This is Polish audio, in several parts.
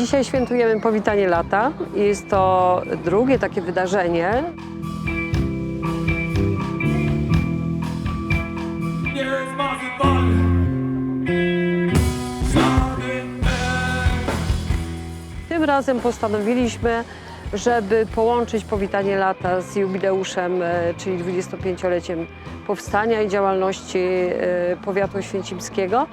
Dzisiaj świętujemy powitanie lata. Jest to drugie takie wydarzenie. Tym razem postanowiliśmy, żeby połączyć powitanie lata z jubileuszem, e, czyli 25-leciem powstania i działalności e, powiatu oświęcimskiego.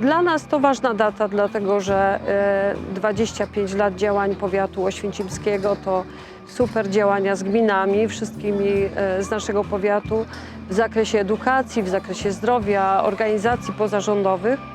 Dla nas to ważna data, dlatego że e, 25 lat działań powiatu oświęcimskiego to super działania z gminami, wszystkimi e, z naszego powiatu w zakresie edukacji, w zakresie zdrowia, organizacji pozarządowych.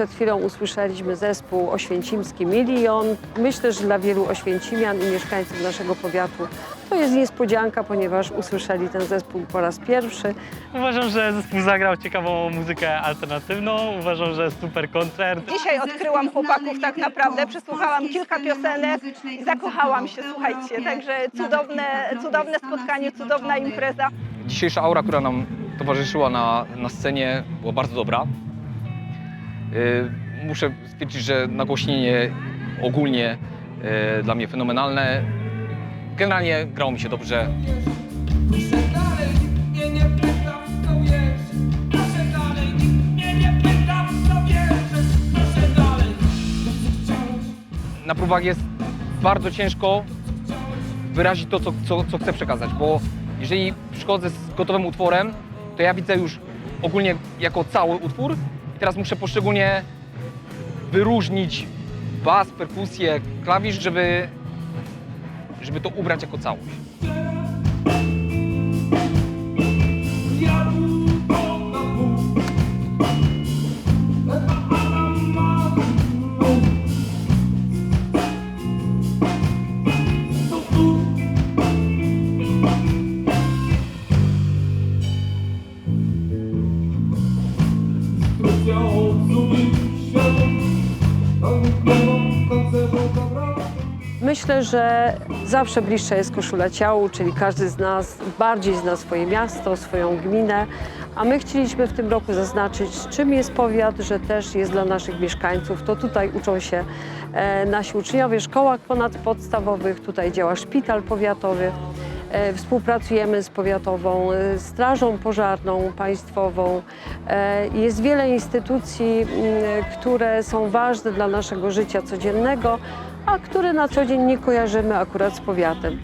Przed chwilą usłyszeliśmy zespół oświęcimski Milion. Myślę, że dla wielu oświęcimian i mieszkańców naszego powiatu to jest niespodzianka, ponieważ usłyszeli ten zespół po raz pierwszy. Uważam, że zespół zagrał ciekawą muzykę alternatywną. Uważam, że super koncert. Dzisiaj odkryłam chłopaków tak naprawdę, przesłuchałam kilka piosenek i zakochałam się, słuchajcie. Także cudowne, cudowne spotkanie, cudowna impreza. Dzisiejsza aura, która nam towarzyszyła na, na scenie, była bardzo dobra. Yy, Muszę stwierdzić, że nagłośnienie ogólnie yy, dla mnie fenomenalne. Generalnie grało mi się dobrze. Na próbach jest bardzo ciężko wyrazić to, co, co, co chcę przekazać, bo jeżeli przychodzę z gotowym utworem, to ja widzę już ogólnie jako cały utwór teraz muszę poszczególnie wyróżnić bas, perkusję, klawisz, żeby, żeby to ubrać jako całość. Myślę, że zawsze bliższa jest koszula ciału, czyli każdy z nas bardziej zna swoje miasto, swoją gminę, a my chcieliśmy w tym roku zaznaczyć, czym jest powiat, że też jest dla naszych mieszkańców. To tutaj uczą się e, nasi uczniowie w szkołach ponadpodstawowych, tutaj działa szpital powiatowy. E, Współpracujemy z powiatową e, strażą pożarną państwową. E, Jest wiele instytucji, które są ważne dla naszego życia codziennego, a które na co dzień nie kojarzymy akurat z powiatem.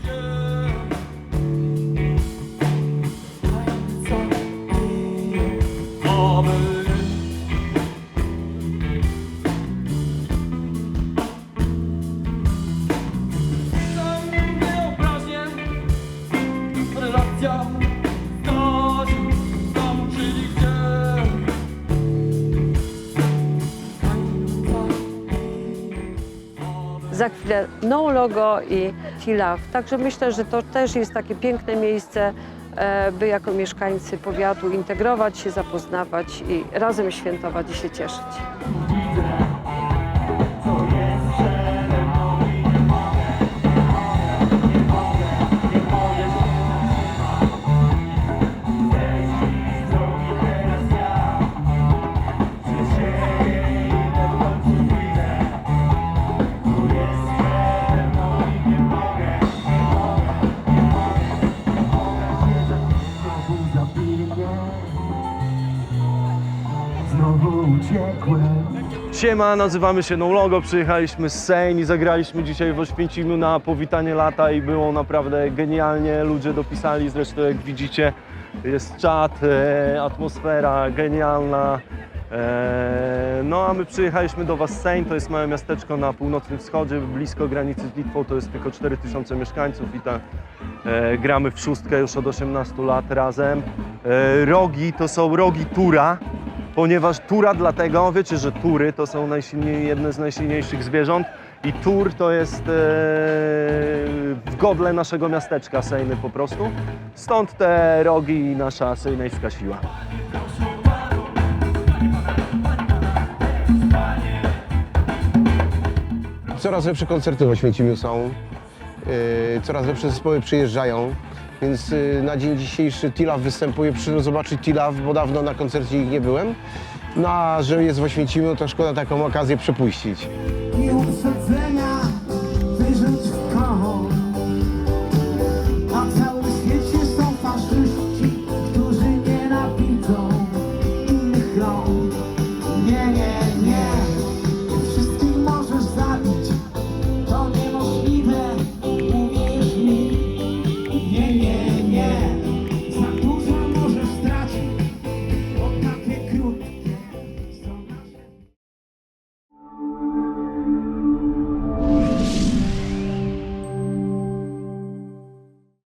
Za chwilę no logo i Tilaf. Także myślę, że to też jest takie piękne miejsce, e, by jako mieszkańcy powiatu integrować się, zapoznawać i razem świętować i się cieszyć. Znowu uciekłem. Siema, nazywamy się No Logo, przyjechaliśmy z Sejn i zagraliśmy dzisiaj w Oświęcimiu na powitanie lata i było naprawdę genialnie. Ludzie dopisali, zresztą jak widzicie jest czat, e, atmosfera genialna. E, no a my przyjechaliśmy do Was z Sejn, to jest małe miasteczko na północnym wschodzie, blisko granicy z Litwą, to jest tylko 4000 mieszkańców i tak e, gramy w szóstkę już od 18 lat razem. E, rogi to są rogi Tura, ponieważ Tura dlatego, wiecie, że Tury to są najsilniej, jedne z najsilniejszych zwierząt i Tur to jest e, w godle naszego miasteczka Sejny po prostu. Stąd te rogi i nasza sejnejska siła. Coraz lepsze koncerty w Oświęcimiu są, yy, coraz lepsze zespoły przyjeżdżają, więc yy, na dzień dzisiejszy Tilaf występuje. Przyszedłem zobaczyć Tilaf, bo dawno na koncercie ich nie byłem. No a że jest w Oświęcimiu, to szkoda taką okazję przepuścić. i